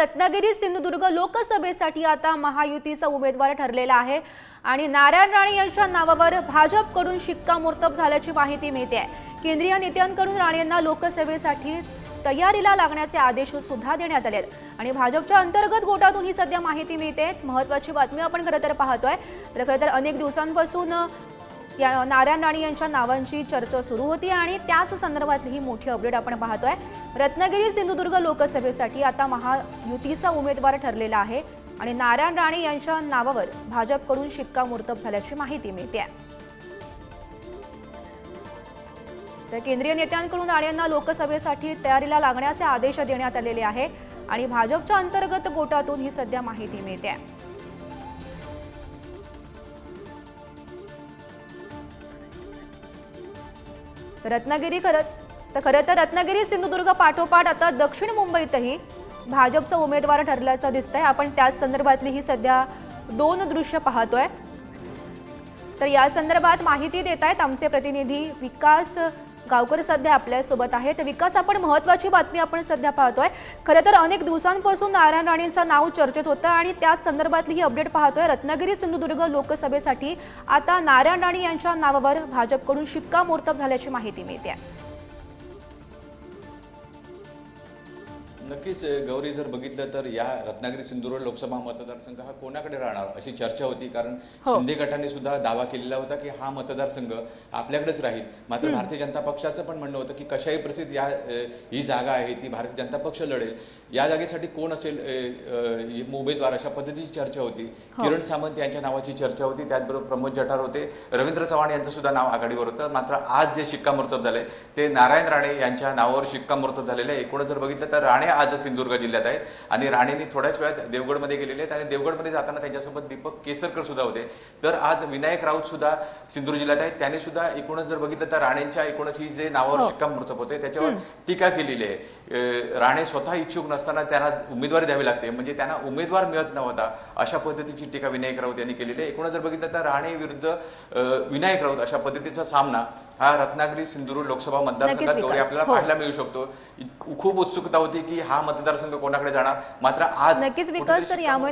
रत्नागिरी सिंधुदुर्ग लोकसभेसाठी आता महायुतीचा उमेदवार ठरलेला आहे. आणि नारायण राणे यांच्या नावावर भाजपकडून शिक्कामोर्तब झाल्याची माहिती मिळते आहे केंद्रीय नेत्यांकडून राणेंना लोकसभेसाठी तयारीला लागण्याचे आदेश सुद्धा देण्यात आले आहेत आणि भाजपच्या अंतर्गत गोटातून ही सध्या माहिती मिळते. महत्वाची बातमी आपण खरं तर पाहतोय. तर खरं तर अनेक दिवसांपासून या नारायण राणे यांच्या नावांची चर्चा सुरू होती आणि त्याच संदर्भातली ही मोठी अपडेट आपण पाहतोय. रत्नागिरी सिंधुदुर्ग लोकसभेसाठी आता महायुतीचा उमेदवार ठरलेला आहे आणि नारायण राणे यांच्या नावावर भाजपकडून शिक्कामोर्तब झाल्याची माहिती मिळते तर केंद्रीय नेत्यांकडून राणेंना लोकसभेसाठी तयारीला लागण्याचे आदेश देण्यात आलेले आहे आणि भाजपच्या अंतर्गत गोटातून ही सध्या माहिती मिळते आहे रत्नागिरी करत तर खरं तर रत्नागिरी सिंधुदुर्ग पाठोपाठ आता दक्षिण मुंबईतही भाजपचा उमेदवार ठरल्याचं दिसतंय. आपण त्याच संदर्भातली ही सध्या दोन दृश्य पाहतोय. तर या संदर्भात माहिती देत आहेत आमचे प्रतिनिधी विकास गावकर सध्या आपल्यासोबत आहेत. तर विकास आपण महत्वाची बातमी आपण सध्या पाहतोय. खरं तर अनेक दिवसांपासून नारायण राणेंचं नाव चर्चेत होतं आणि त्याच संदर्भातली ही अपडेट पाहतोय. रत्नागिरी सिंधुदुर्ग लोकसभेसाठी आता नारायण राणे यांच्या नावावर भाजपकडून शिक्कामोर्तब झाल्याची माहिती मिळते आहे. नक्कीच गौरी जर बघितलं तर या रत्नागिरी सिंधुदुर्ग लोकसभा मतदारसंघ हा कोणाकडे राहणार? अशी चर्चा होती कारण हो. शिंदे गटाने सुद्धा दावा केलेला होता की हा मतदारसंघ आपल्याकडेच राहील. मात्र भारतीय जनता पक्षाचं पण म्हणणं होतं की कशाही परिस्थितीत या ही जागा आहे ती भारतीय जनता पक्ष लढेल. या जागेसाठी कोण असेल उमेदवार अशा पद्धतीची चर्चा होती. हो. किरण सामंत यांच्या नावाची चर्चा होती त्याचबरोबर प्रमोद जठार होते. रवींद्र चव्हाण यांचं सुद्धा नाव आघाडीवर होतं. मात्र आज जे शिक्कामोर्तब झाले ते नारायण राणे यांच्या नावावर शिक्कामोर्तब झालेले आहे. एकूणच जर बघितलं तर राणे आज सिंधुदुर्ग जिल्ह्यात आहेत. आणि राणेंनी थोड्याच वेळात देवगडमध्ये गेलेले आहेत. आणि देवगडमध्ये जाताना त्यांच्यासोबत दीपक केसरकर सुद्धा होते. तर आज विनायक राऊत सुद्धा सिंधुदुर्ग जिल्ह्यात आहेत. त्यांनी सुद्धा एकूणच जर बघितलं तर राणेंच्या एकूणच ही जे नावावर हो. शिक्कामोर्तब होते त्याच्यावर टीका केलेली आहे. राणे स्वतः इच्छुक नसताना त्यांना उमेदवारी द्यावी लागते. म्हणजे त्यांना उमेदवार मिळत नव्हता. अशा पद्धतीची टीका विनायक राऊत यांनी केलेली आहे. एकूणच जर बघितलं तर राणे विरुद्ध विनायक राऊत अशा पद्धतीचा सामना हा रत्नागिरी सिंधुदुर्ग लोकसभा मतदारसंघात गौरी. आपल्याला हो. पाहायला मिळू शकतो. खूप उत्सुकता होती की हा मतदारसंघ कोणाकडे जाणार? मात्र आज नक्कीच विकास तर यामुळे